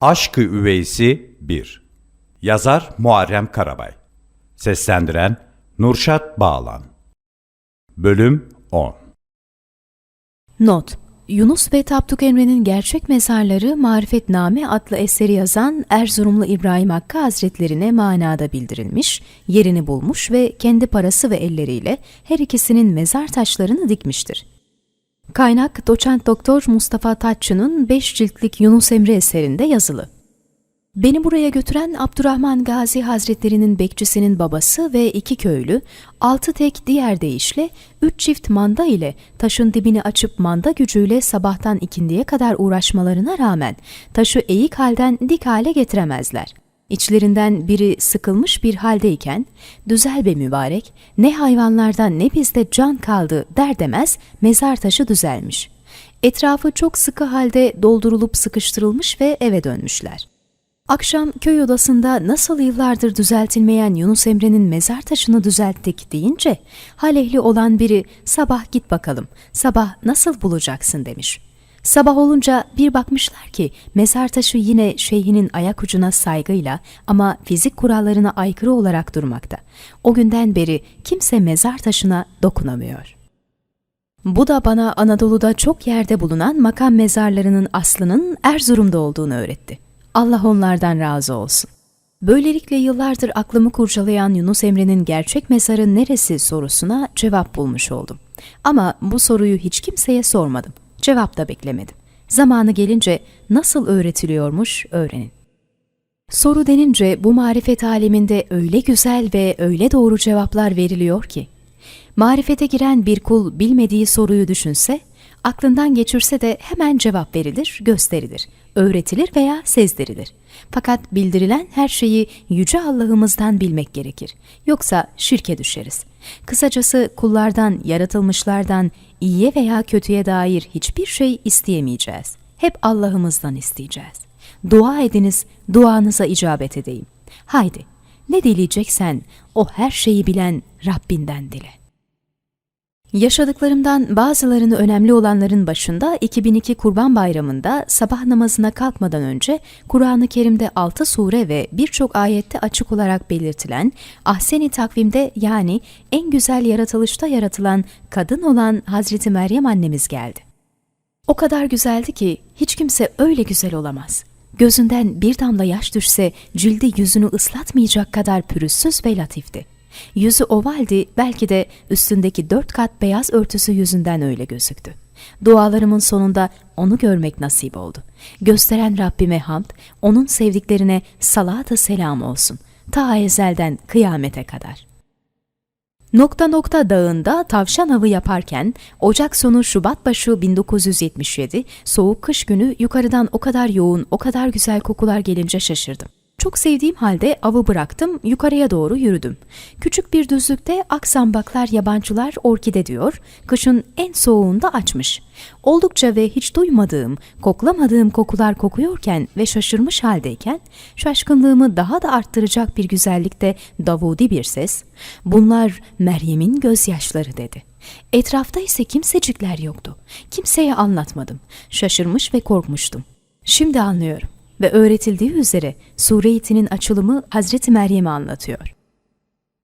Aşkı Üveysi 1 Yazar Muharrem Karabay. Seslendiren Nurşat Bağlan. Bölüm 10 Not. Yunus ve Tapduk Emre'nin gerçek mezarları Marifetname adlı eseri yazan Erzurumlu İbrahim Hakkı Hazretlerine manada bildirilmiş, yerini bulmuş ve kendi parası ve elleriyle her ikisinin mezar taşlarını dikmiştir. Kaynak Doçent Doktor Mustafa Tatçı'nın 5 ciltlik Yunus Emre eserinde yazılı. Beni buraya götüren Abdurrahman Gazi Hazretleri'nin bekçisinin babası ve iki köylü, altı tek diğer deyişle üç çift manda ile taşın dibini açıp manda gücüyle sabahtan ikindiye kadar uğraşmalarına rağmen taşı eğik halden dik hale getiremezler. İçlerinden biri sıkılmış bir haldeyken, düzel be mübarek, ne hayvanlardan ne bizde can kaldı der demez mezar taşı düzelmiş. Etrafı çok sıkı halde doldurulup sıkıştırılmış ve eve dönmüşler. Akşam köy odasında nasıl yıllardır düzeltilmeyen Yunus Emre'nin mezar taşını düzelttik deyince halehli olan biri sabah git bakalım sabah nasıl bulacaksın demiş. Sabah olunca bir bakmışlar ki mezar taşı yine şeyhinin ayak ucuna saygıyla ama fizik kurallarına aykırı olarak durmakta. O günden beri kimse mezar taşına dokunamıyor. Bu da bana Anadolu'da çok yerde bulunan makam mezarlarının aslının Erzurum'da olduğunu öğretti. Allah onlardan razı olsun. Böylelikle yıllardır aklımı kurcalayan Yunus Emre'nin gerçek mezarı neresi sorusuna cevap bulmuş oldum. Ama bu soruyu hiç kimseye sormadım. Cevap da beklemedim. Zamanı gelince nasıl öğretiliyormuş öğrenin. Soru denince bu marifet aleminde öyle güzel ve öyle doğru cevaplar veriliyor ki. Marifete giren bir kul bilmediği soruyu düşünse, aklından geçirse de hemen cevap verilir, gösterilir, öğretilir veya sezdirilir. Fakat bildirilen her şeyi yüce Allah'ımızdan bilmek gerekir. Yoksa şirke düşeriz. Kısacası kullardan, yaratılmışlardan iyiye veya kötüye dair hiçbir şey isteyemeyeceğiz. Hep Allah'ımızdan isteyeceğiz. Dua ediniz, duanıza icabet edeyim. Haydi, ne dileyeceksen o her şeyi bilen Rabbinden dile. Yaşadıklarımdan bazılarını önemli olanların başında 2002 Kurban Bayramı'nda sabah namazına kalkmadan önce Kur'an-ı Kerim'de 6 sure ve birçok ayette açık olarak belirtilen ahseni takvimde yani en güzel yaratılışta yaratılan kadın olan Hazreti Meryem annemiz geldi. O kadar güzeldi ki hiç kimse öyle güzel olamaz. Gözünden bir damla yaş düşse cildi yüzünü ıslatmayacak kadar pürüzsüz ve latifti. Yüzü ovaldi, belki de üstündeki dört kat beyaz örtüsü yüzünden öyle gözüktü. Dualarımın sonunda onu görmek nasip oldu. Gösteren Rabbime hamd, onun sevdiklerine salat-ı selam olsun. Ta ezelden kıyamete kadar. Nokta nokta dağında tavşan avı yaparken Ocak sonu Şubat başı 1977 soğuk kış günü yukarıdan o kadar yoğun, o kadar güzel kokular gelince şaşırdım. Çok sevdiğim halde avı bıraktım, yukarıya doğru yürüdüm. Küçük bir düzlükte aksambaklar yabancılar orkide diyor, kışın en soğuğunda açmış. Oldukça ve hiç duymadığım, koklamadığım kokular kokuyorken ve şaşırmış haldeyken, şaşkınlığımı daha da arttıracak bir güzellikte Davudi bir ses, bunlar Meryem'in gözyaşları dedi. Etrafta ise kimsecikler yoktu. Kimseye anlatmadım. Şaşırmış ve korkmuştum. Şimdi anlıyorum ve öğretildiği üzere Sure İtin'in açılımı Hazreti Meryem'i anlatıyor.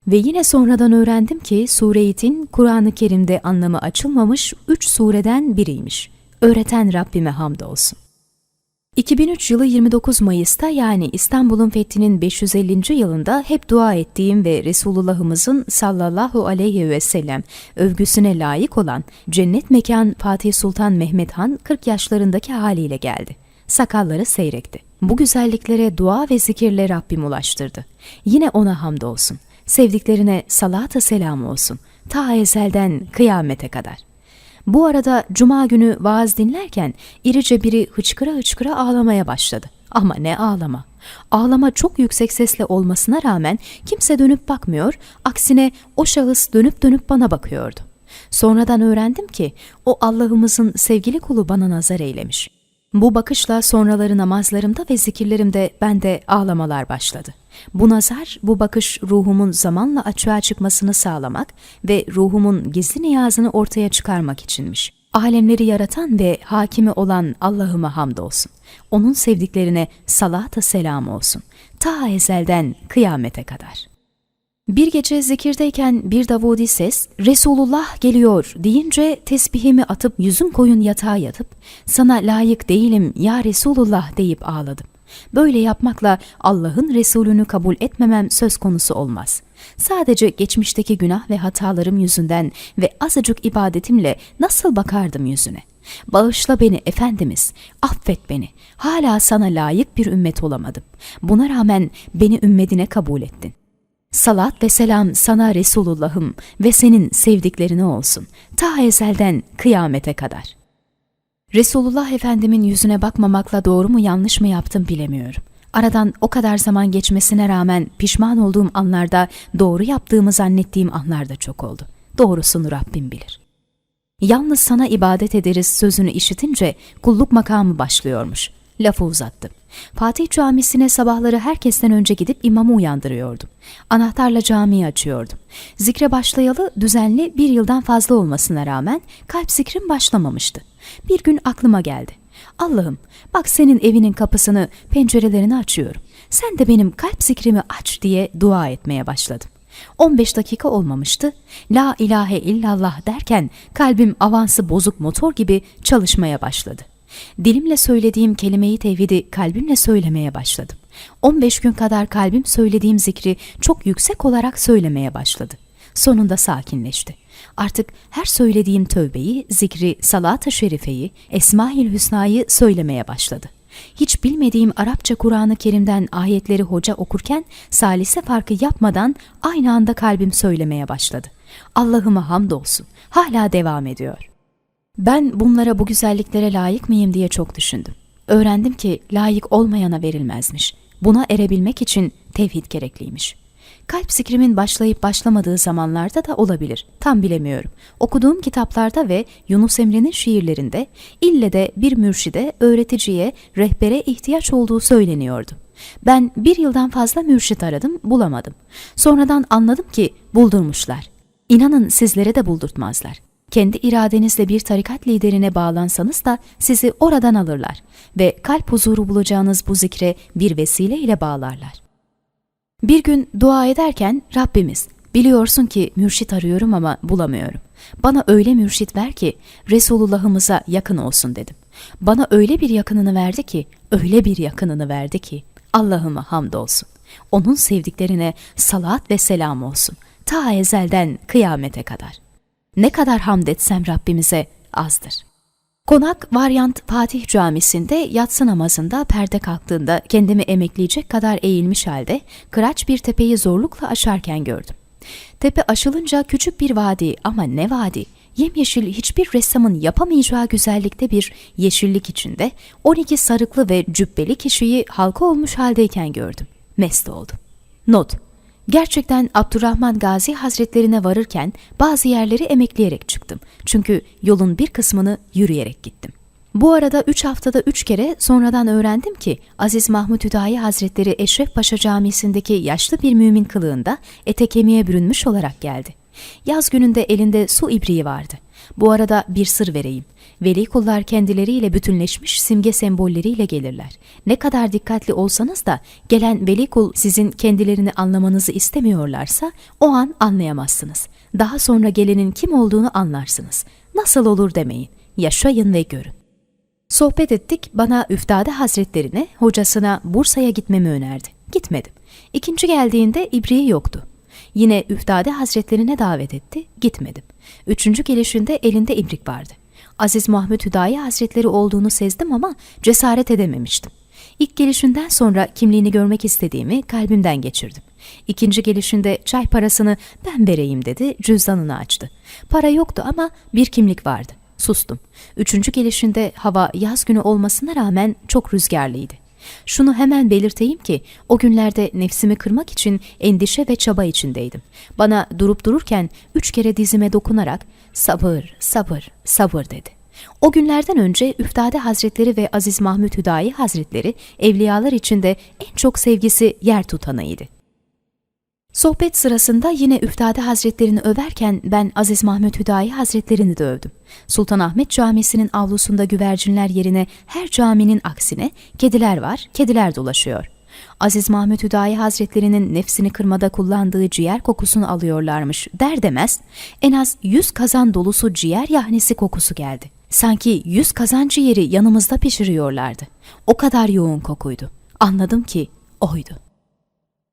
Ve yine sonradan öğrendim ki Sure İtin Kur'an-ı Kerim'de anlamı açılmamış üç sureden biriymiş. Öğreten Rabbime hamdolsun. 2003 yılı 29 Mayıs'ta yani İstanbul'un fethinin 550. yılında hep dua ettiğim ve Resulullah'ımızın sallallahu aleyhi ve sellem övgüsüne layık olan cennet mekan Fatih Sultan Mehmet Han 40 yaşlarındaki haliyle geldi sakalları seyrekti. Bu güzelliklere dua ve zikirle Rabbim ulaştırdı. Yine ona hamdolsun. Sevdiklerine salat-ı selam olsun. Ta ezelden kıyamete kadar. Bu arada cuma günü vaaz dinlerken irice biri hıçkıra hıçkıra ağlamaya başladı. Ama ne ağlama. Ağlama çok yüksek sesle olmasına rağmen kimse dönüp bakmıyor, aksine o şahıs dönüp dönüp bana bakıyordu. Sonradan öğrendim ki o Allah'ımızın sevgili kulu bana nazar eylemiş. Bu bakışla sonraları namazlarımda ve zikirlerimde bende ağlamalar başladı. Bu nazar, bu bakış ruhumun zamanla açığa çıkmasını sağlamak ve ruhumun gizli niyazını ortaya çıkarmak içinmiş. Alemleri yaratan ve hakimi olan Allah'ıma hamdolsun. Onun sevdiklerine salat selam olsun. Ta ezelden kıyamete kadar. Bir gece zikirdeyken bir Davudi ses, Resulullah geliyor deyince tesbihimi atıp yüzüm koyun yatağa yatıp, sana layık değilim ya Resulullah deyip ağladım. Böyle yapmakla Allah'ın Resulünü kabul etmemem söz konusu olmaz. Sadece geçmişteki günah ve hatalarım yüzünden ve azıcık ibadetimle nasıl bakardım yüzüne. Bağışla beni Efendimiz, affet beni. Hala sana layık bir ümmet olamadım. Buna rağmen beni ümmetine kabul ettin. Salat ve selam sana Resulullah'ım ve senin sevdiklerine olsun. Ta ezelden kıyamete kadar. Resulullah Efendimin yüzüne bakmamakla doğru mu yanlış mı yaptım bilemiyorum. Aradan o kadar zaman geçmesine rağmen pişman olduğum anlarda doğru yaptığımı zannettiğim anlarda çok oldu. Doğrusunu Rabbim bilir. Yalnız sana ibadet ederiz sözünü işitince kulluk makamı başlıyormuş. Lafı uzattım. Fatih Camisi'ne sabahları herkesten önce gidip imamı uyandırıyordum. Anahtarla camiyi açıyordum. Zikre başlayalı düzenli bir yıldan fazla olmasına rağmen kalp zikrim başlamamıştı. Bir gün aklıma geldi. Allah'ım bak senin evinin kapısını, pencerelerini açıyorum. Sen de benim kalp zikrimi aç diye dua etmeye başladım. 15 dakika olmamıştı. La ilahe illallah derken kalbim avansı bozuk motor gibi çalışmaya başladı. Dilimle söylediğim kelimeyi tevhidi kalbimle söylemeye başladım. 15 gün kadar kalbim söylediğim zikri çok yüksek olarak söylemeye başladı. Sonunda sakinleşti. Artık her söylediğim tövbeyi, zikri, salat-ı şerifeyi, Esma-ül Hüsna'yı söylemeye başladı. Hiç bilmediğim Arapça Kur'an-ı Kerim'den ayetleri hoca okurken salise farkı yapmadan aynı anda kalbim söylemeye başladı. Allah'ıma hamdolsun. Hala devam ediyor. Ben bunlara bu güzelliklere layık mıyım diye çok düşündüm. Öğrendim ki layık olmayana verilmezmiş. Buna erebilmek için tevhid gerekliymiş. Kalp zikrimin başlayıp başlamadığı zamanlarda da olabilir. Tam bilemiyorum. Okuduğum kitaplarda ve Yunus Emre'nin şiirlerinde ille de bir mürşide, öğreticiye, rehbere ihtiyaç olduğu söyleniyordu. Ben bir yıldan fazla mürşit aradım, bulamadım. Sonradan anladım ki buldurmuşlar. İnanın sizlere de buldurtmazlar. Kendi iradenizle bir tarikat liderine bağlansanız da sizi oradan alırlar ve kalp huzuru bulacağınız bu zikre bir vesile ile bağlarlar. Bir gün dua ederken Rabbimiz biliyorsun ki mürşit arıyorum ama bulamıyorum. Bana öyle mürşit ver ki Resulullah'ımıza yakın olsun dedim. Bana öyle bir yakınını verdi ki, öyle bir yakınını verdi ki Allah'ıma hamdolsun. Onun sevdiklerine salat ve selam olsun. Ta ezelden kıyamete kadar. Ne kadar hamd etsem Rabbimize azdır. Konak Varyant Fatih Camisi'nde yatsı namazında perde kalktığında kendimi emekleyecek kadar eğilmiş halde kıraç bir tepeyi zorlukla aşarken gördüm. Tepe aşılınca küçük bir vadi ama ne vadi? Yemyeşil hiçbir ressamın yapamayacağı güzellikte bir yeşillik içinde 12 sarıklı ve cübbeli kişiyi halka olmuş haldeyken gördüm. Mest oldum. Not Gerçekten Abdurrahman Gazi Hazretlerine varırken bazı yerleri emekleyerek çıktım. Çünkü yolun bir kısmını yürüyerek gittim. Bu arada üç haftada üç kere sonradan öğrendim ki Aziz Mahmut Hüdayi Hazretleri Eşref Paşa Camisi'ndeki yaşlı bir mümin kılığında ete kemiğe bürünmüş olarak geldi. Yaz gününde elinde su ibriği vardı. Bu arada bir sır vereyim. Veli kullar kendileriyle bütünleşmiş simge sembolleriyle gelirler. Ne kadar dikkatli olsanız da gelen veli kul sizin kendilerini anlamanızı istemiyorlarsa o an anlayamazsınız. Daha sonra gelenin kim olduğunu anlarsınız. Nasıl olur demeyin. Yaşayın ve görün. Sohbet ettik, bana Üftade Hazretlerine, hocasına Bursa'ya gitmemi önerdi. Gitmedim. İkinci geldiğinde ibriği yoktu. Yine Üftade Hazretlerine davet etti, gitmedim. Üçüncü gelişinde elinde ibrik vardı. Aziz Mahmut Hüdayi Hazretleri olduğunu sezdim ama cesaret edememiştim. İlk gelişinden sonra kimliğini görmek istediğimi kalbimden geçirdim. İkinci gelişinde çay parasını ben vereyim dedi, cüzdanını açtı. Para yoktu ama bir kimlik vardı. Sustum. Üçüncü gelişinde hava yaz günü olmasına rağmen çok rüzgarlıydı. Şunu hemen belirteyim ki o günlerde nefsimi kırmak için endişe ve çaba içindeydim. Bana durup dururken üç kere dizime dokunarak sabır, sabır, sabır dedi. O günlerden önce Üftade Hazretleri ve Aziz Mahmut Hüdayi Hazretleri evliyalar içinde en çok sevgisi yer tutanıydı. Sohbet sırasında yine Üftade Hazretlerini överken ben Aziz Mahmut Hüdayi Hazretlerini de övdüm. Sultanahmet Camisi'nin avlusunda güvercinler yerine her caminin aksine kediler var, kediler dolaşıyor. Aziz Mahmut Hüdayi Hazretlerinin nefsini kırmada kullandığı ciğer kokusunu alıyorlarmış der demez en az yüz kazan dolusu ciğer yahnisi kokusu geldi. Sanki yüz kazan ciğeri yanımızda pişiriyorlardı. O kadar yoğun kokuydu. Anladım ki oydu.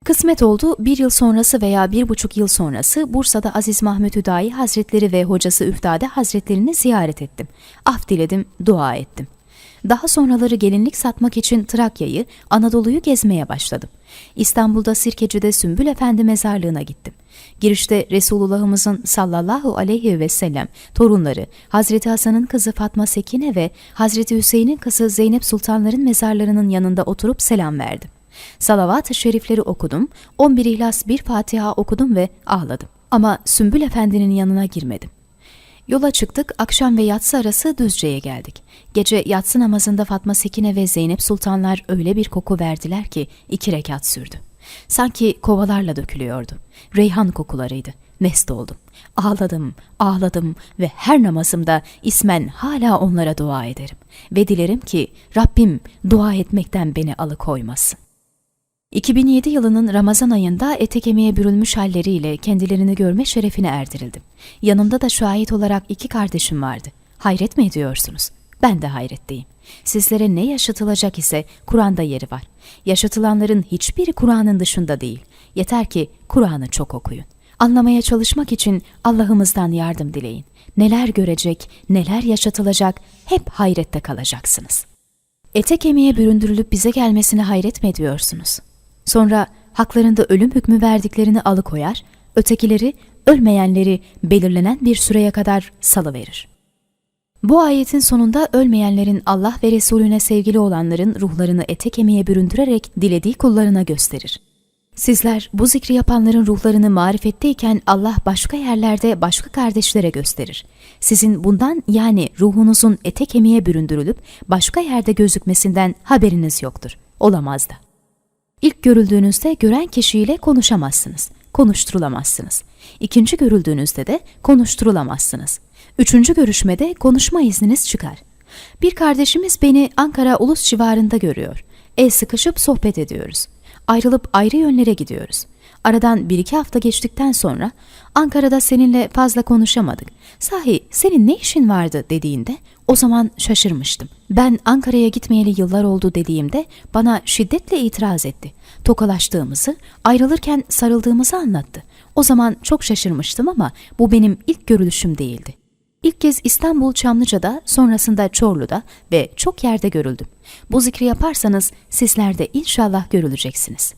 Kısmet oldu bir yıl sonrası veya bir buçuk yıl sonrası Bursa'da Aziz Mahmut Hüdayi Hazretleri ve hocası Üftade Hazretlerini ziyaret ettim. Af diledim, dua ettim. Daha sonraları gelinlik satmak için Trakya'yı, Anadolu'yu gezmeye başladım. İstanbul'da Sirkeci'de Sümbül Efendi mezarlığına gittim. Girişte Resulullah'ımızın sallallahu aleyhi ve sellem torunları Hazreti Hasan'ın kızı Fatma Sekine ve Hazreti Hüseyin'in kızı Zeynep Sultanların mezarlarının yanında oturup selam verdim. Salavat-ı şerifleri okudum, 11 İhlas bir Fatiha okudum ve ağladım. Ama Sümbül Efendi'nin yanına girmedim. Yola çıktık, akşam ve yatsı arası Düzce'ye geldik. Gece yatsı namazında Fatma Sekine ve Zeynep Sultanlar öyle bir koku verdiler ki iki rekat sürdü. Sanki kovalarla dökülüyordu. Reyhan kokularıydı. Mest oldum. Ağladım, ağladım ve her namazımda ismen hala onlara dua ederim. Ve dilerim ki Rabbim dua etmekten beni alıkoymasın. 2007 yılının Ramazan ayında ete kemiğe bürünmüş halleriyle kendilerini görme şerefine erdirildim. Yanımda da şahit olarak iki kardeşim vardı. Hayret mi ediyorsunuz? Ben de hayretteyim. Sizlere ne yaşatılacak ise Kur'an'da yeri var. Yaşatılanların hiçbiri Kur'an'ın dışında değil. Yeter ki Kur'an'ı çok okuyun. Anlamaya çalışmak için Allah'ımızdan yardım dileyin. Neler görecek, neler yaşatılacak hep hayrette kalacaksınız. Ete kemiğe büründürülüp bize gelmesine hayret mi ediyorsunuz? Sonra haklarında ölüm hükmü verdiklerini alıkoyar, ötekileri, ölmeyenleri belirlenen bir süreye kadar salıverir. Bu ayetin sonunda ölmeyenlerin Allah ve Resulüne sevgili olanların ruhlarını ete kemiğe büründürerek dilediği kullarına gösterir. Sizler bu zikri yapanların ruhlarını marifetteyken Allah başka yerlerde başka kardeşlere gösterir. Sizin bundan yani ruhunuzun ete kemiğe büründürülüp başka yerde gözükmesinden haberiniz yoktur. Olamaz da. İlk görüldüğünüzde gören kişiyle konuşamazsınız, konuşturulamazsınız. İkinci görüldüğünüzde de konuşturulamazsınız. Üçüncü görüşmede konuşma izniniz çıkar. Bir kardeşimiz beni Ankara Ulus civarında görüyor. El sıkışıp sohbet ediyoruz. Ayrılıp ayrı yönlere gidiyoruz. Aradan bir iki hafta geçtikten sonra Ankara'da seninle fazla konuşamadık. Sahi senin ne işin vardı dediğinde o zaman şaşırmıştım. Ben Ankara'ya gitmeyeli yıllar oldu dediğimde bana şiddetle itiraz etti. Tokalaştığımızı, ayrılırken sarıldığımızı anlattı. O zaman çok şaşırmıştım ama bu benim ilk görülüşüm değildi. İlk kez İstanbul Çamlıca'da, sonrasında Çorlu'da ve çok yerde görüldüm. Bu zikri yaparsanız sizler de inşallah görüleceksiniz.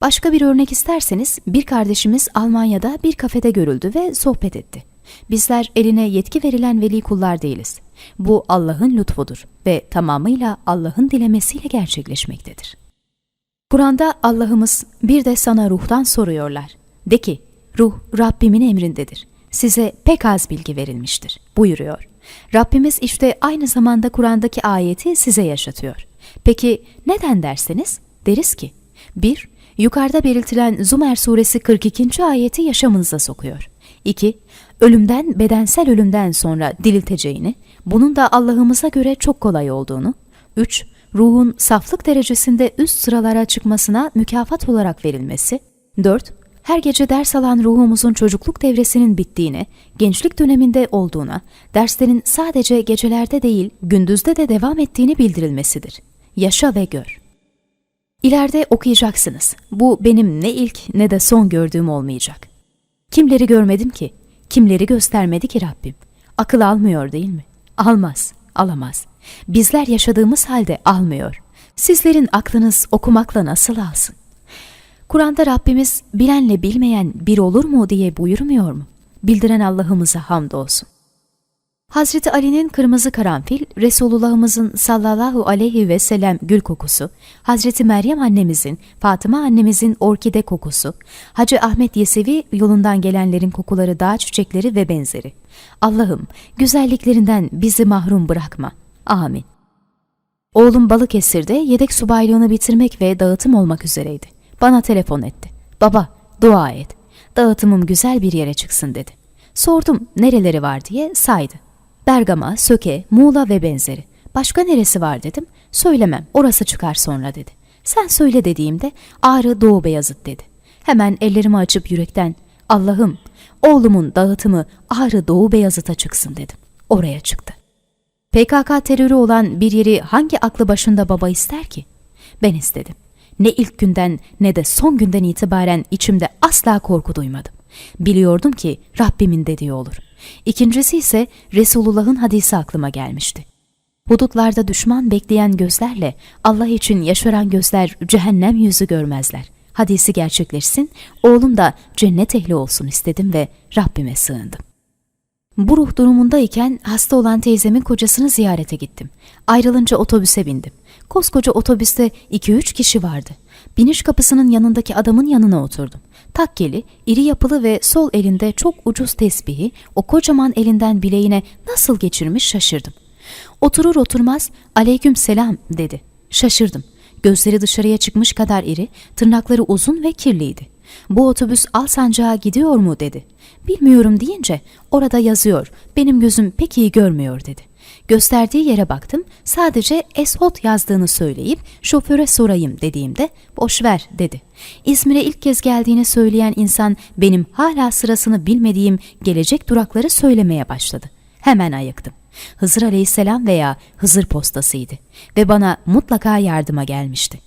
Başka bir örnek isterseniz bir kardeşimiz Almanya'da bir kafede görüldü ve sohbet etti. Bizler eline yetki verilen veli kullar değiliz. Bu Allah'ın lütfudur ve tamamıyla Allah'ın dilemesiyle gerçekleşmektedir. Kur'an'da Allah'ımız bir de sana ruhtan soruyorlar. De ki, ruh Rabbimin emrindedir. Size pek az bilgi verilmiştir buyuruyor. Rabbimiz işte aynı zamanda Kur'an'daki ayeti size yaşatıyor. Peki neden derseniz? Deriz ki, 1. Yukarıda belirtilen Zumer suresi 42. ayeti yaşamınıza sokuyor. 2. Ölümden, bedensel ölümden sonra dirilteceğini, bunun da Allah'ımıza göre çok kolay olduğunu. 3. Ruhun saflık derecesinde üst sıralara çıkmasına mükafat olarak verilmesi. 4. Her gece ders alan ruhumuzun çocukluk devresinin bittiğine, gençlik döneminde olduğuna, derslerin sadece gecelerde değil, gündüzde de devam ettiğini bildirilmesidir. Yaşa ve gör. İleride okuyacaksınız. Bu benim ne ilk ne de son gördüğüm olmayacak. Kimleri görmedim ki? Kimleri göstermedi ki Rabbim? Akıl almıyor değil mi? Almaz, alamaz. Bizler yaşadığımız halde almıyor. Sizlerin aklınız okumakla nasıl alsın? Kur'an'da Rabbimiz bilenle bilmeyen bir olur mu diye buyurmuyor mu? Bildiren Allah'ımıza hamdolsun. Hazreti Ali'nin kırmızı karanfil, Resulullah'ımızın sallallahu aleyhi ve sellem gül kokusu, Hazreti Meryem annemizin, Fatıma annemizin orkide kokusu, Hacı Ahmet Yesevi yolundan gelenlerin kokuları dağ çiçekleri ve benzeri. Allah'ım güzelliklerinden bizi mahrum bırakma. Amin. Oğlum Balıkesir'de yedek subaylığını bitirmek ve dağıtım olmak üzereydi. Bana telefon etti. Baba, dua et. Dağıtımım güzel bir yere çıksın dedi. Sordum nereleri var diye saydı. Bergama, Söke, Muğla ve benzeri. Başka neresi var dedim. Söylemem, orası çıkar sonra dedi. Sen söyle dediğimde Ağrı Doğu Beyazıt dedi. Hemen ellerimi açıp yürekten Allah'ım oğlumun dağıtımı Ağrı Doğu Beyazıt'a çıksın dedim. Oraya çıktı. PKK terörü olan bir yeri hangi aklı başında baba ister ki? Ben istedim. Ne ilk günden ne de son günden itibaren içimde asla korku duymadım. Biliyordum ki Rabbimin dediği olur. İkincisi ise Resulullah'ın hadisi aklıma gelmişti. Hudutlarda düşman bekleyen gözlerle Allah için yaşaran gözler cehennem yüzü görmezler. Hadisi gerçekleşsin, oğlum da cennet ehli olsun istedim ve Rabbime sığındım. Bu ruh durumundayken hasta olan teyzemin kocasını ziyarete gittim. Ayrılınca otobüse bindim. Koskoca otobüste 2-3 kişi vardı. Biniş kapısının yanındaki adamın yanına oturdum. Takkeli, iri yapılı ve sol elinde çok ucuz tesbihi o kocaman elinden bileğine nasıl geçirmiş şaşırdım. Oturur oturmaz aleyküm selam dedi. Şaşırdım. Gözleri dışarıya çıkmış kadar iri, tırnakları uzun ve kirliydi. Bu otobüs Alsancak'a gidiyor mu dedi. Bilmiyorum deyince orada yazıyor. Benim gözüm pek iyi görmüyor dedi. Gösterdiği yere baktım. Sadece Eshot yazdığını söyleyip şoföre sorayım dediğimde boş ver dedi. İzmir'e ilk kez geldiğini söyleyen insan benim hala sırasını bilmediğim gelecek durakları söylemeye başladı. Hemen ayıktım. Hızır Aleyhisselam veya Hızır postasıydı ve bana mutlaka yardıma gelmişti.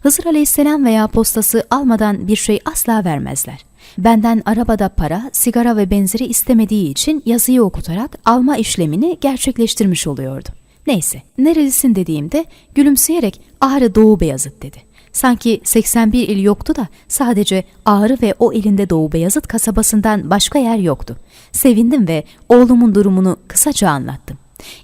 Hızır Aleyhisselam veya postası almadan bir şey asla vermezler. Benden arabada para, sigara ve benzeri istemediği için yazıyı okutarak alma işlemini gerçekleştirmiş oluyordu. Neyse, nerelisin dediğimde gülümseyerek Ağrı Doğu Beyazıt dedi. Sanki 81 il yoktu da sadece Ağrı ve o elinde Doğu Beyazıt kasabasından başka yer yoktu. Sevindim ve oğlumun durumunu kısaca anlattım.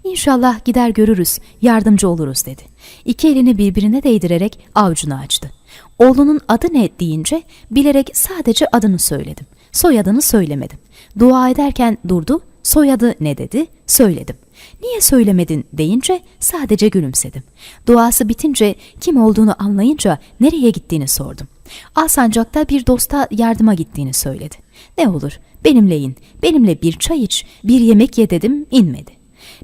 İnşallah gider görürüz, yardımcı oluruz dedi. İki elini birbirine değdirerek avucunu açtı. Oğlunun adı ne deyince bilerek sadece adını söyledim. Soyadını söylemedim. Dua ederken durdu, soyadı ne dedi, söyledim. Niye söylemedin deyince sadece gülümsedim. Duası bitince kim olduğunu anlayınca nereye gittiğini sordum. Alsancak'ta bir dosta yardıma gittiğini söyledi. Ne olur benimle in, benimle bir çay iç, bir yemek ye dedim inmedi.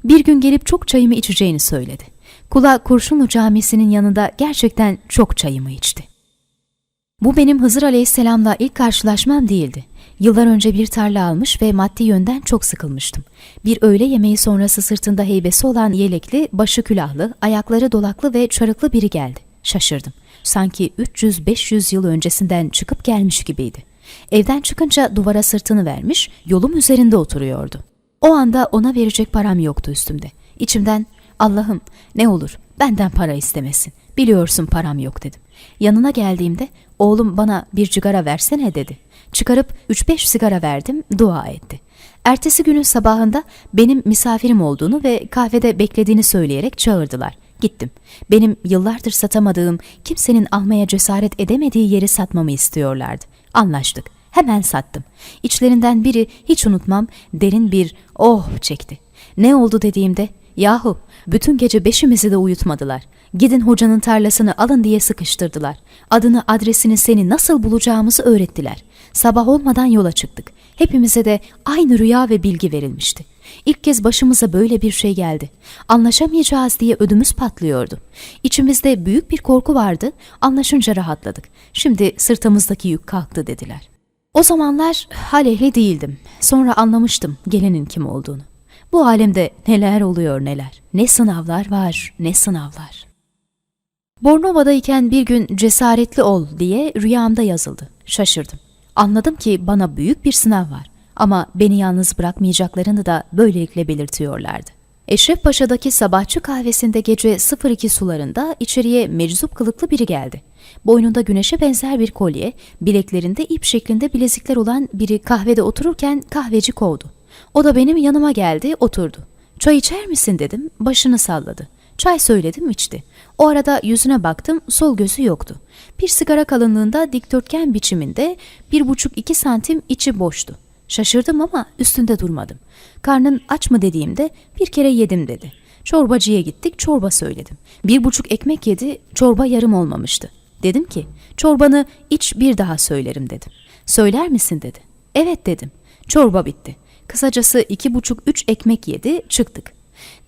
Bir gün gelip çok çayımı içeceğini söyledi. Kula Kurşunlu Camisi'nin yanında gerçekten çok çayımı içti. Bu benim Hızır Aleyhisselam'la ilk karşılaşmam değildi. Yıllar önce bir tarla almış ve maddi yönden çok sıkılmıştım. Bir öğle yemeği sonrası sırtında heybesi olan yelekli, başı külahlı, ayakları dolaklı ve çarıklı biri geldi. Şaşırdım. Sanki 300-500 yıl öncesinden çıkıp gelmiş gibiydi. Evden çıkınca duvara sırtını vermiş, yolum üzerinde oturuyordu. O anda ona verecek param yoktu üstümde. İçimden Allah'ım ne olur benden para istemesin. Biliyorsun param yok dedim. Yanına geldiğimde oğlum bana bir cigara versene dedi. Çıkarıp 3-5 sigara verdim, dua etti. Ertesi günün sabahında benim misafirim olduğunu ve kahvede beklediğini söyleyerek çağırdılar. Gittim. Benim yıllardır satamadığım, kimsenin almaya cesaret edemediği yeri satmamı istiyorlardı. Anlaştık. Hemen sattım. İçlerinden biri hiç unutmam derin bir oh çekti. Ne oldu dediğimde yahu bütün gece beşimizi de uyutmadılar. Gidin hocanın tarlasını alın diye sıkıştırdılar. Adını adresini seni nasıl bulacağımızı öğrettiler. Sabah olmadan yola çıktık. Hepimize de aynı rüya ve bilgi verilmişti. İlk kez başımıza böyle bir şey geldi. Anlaşamayacağız diye ödümüz patlıyordu. İçimizde büyük bir korku vardı. Anlaşınca rahatladık. Şimdi sırtımızdaki yük kalktı dediler. O zamanlar hal değildim. Sonra anlamıştım gelenin kim olduğunu. Bu alemde neler oluyor neler. Ne sınavlar var ne sınavlar. Bornova'dayken bir gün cesaretli ol diye rüyamda yazıldı. Şaşırdım. Anladım ki bana büyük bir sınav var. Ama beni yalnız bırakmayacaklarını da böylelikle belirtiyorlardı. Eşref Paşa'daki sabahçı kahvesinde gece 02 sularında içeriye meczup kılıklı biri geldi. Boynunda güneşe benzer bir kolye, bileklerinde ip şeklinde bilezikler olan biri kahvede otururken kahveci kovdu. O da benim yanıma geldi, oturdu. Çay içer misin dedim, başını salladı. Çay söyledim içti. O arada yüzüne baktım, sol gözü yoktu. Bir sigara kalınlığında dikdörtgen biçiminde bir buçuk iki santim içi boştu. Şaşırdım ama üstünde durmadım. Karnın aç mı dediğimde bir kere yedim dedi. Çorbacıya gittik, çorba söyledim. Bir buçuk ekmek yedi, çorba yarım olmamıştı. Dedim ki, çorbanı iç bir daha söylerim dedim. Söyler misin dedi. Evet dedim. Çorba bitti. Kısacası iki buçuk üç ekmek yedi, çıktık.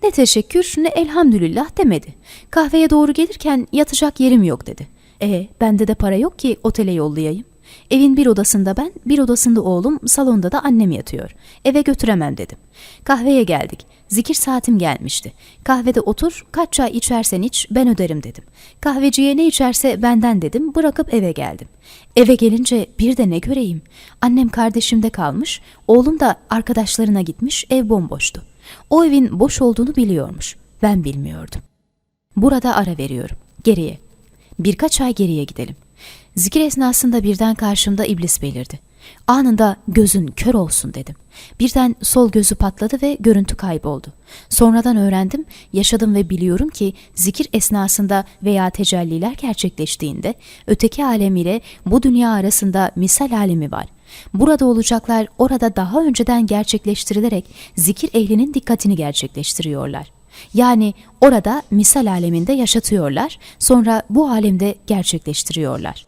Ne teşekkür ne elhamdülillah demedi. Kahveye doğru gelirken yatacak yerim yok dedi. E bende de para yok ki otele yollayayım. Evin bir odasında ben, bir odasında oğlum, salonda da annem yatıyor. Eve götüremem dedim. Kahveye geldik. Zikir saatim gelmişti. Kahvede otur, kaç çay içersen iç, ben öderim dedim. Kahveciye ne içerse benden dedim, bırakıp eve geldim. Eve gelince bir de ne göreyim. Annem kardeşimde kalmış, oğlum da arkadaşlarına gitmiş, ev bomboştu. O evin boş olduğunu biliyormuş. Ben bilmiyordum. Burada ara veriyorum. Geriye. Birkaç ay geriye gidelim. Zikir esnasında birden karşımda iblis belirdi. Anında gözün kör olsun dedim. Birden sol gözü patladı ve görüntü kayboldu. Sonradan öğrendim, yaşadım ve biliyorum ki zikir esnasında veya tecelliler gerçekleştiğinde öteki alem ile bu dünya arasında misal alemi var. Burada olacaklar orada daha önceden gerçekleştirilerek zikir ehlinin dikkatini gerçekleştiriyorlar. Yani orada misal aleminde yaşatıyorlar, sonra bu alemde gerçekleştiriyorlar.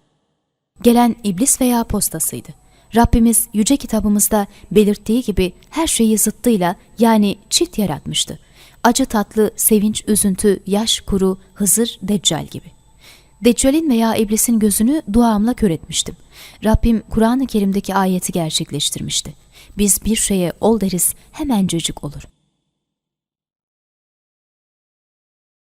Gelen iblis veya apostasıydı. Rabbimiz yüce kitabımızda belirttiği gibi her şeyi zıttıyla yani çift yaratmıştı. Acı tatlı, sevinç, üzüntü, yaş, kuru, hızır, deccal gibi. Deccal'in veya iblisin gözünü duamla kör etmiştim. Rabbim Kur'an-ı Kerim'deki ayeti gerçekleştirmişti. Biz bir şeye ol deriz hemencecik olur.''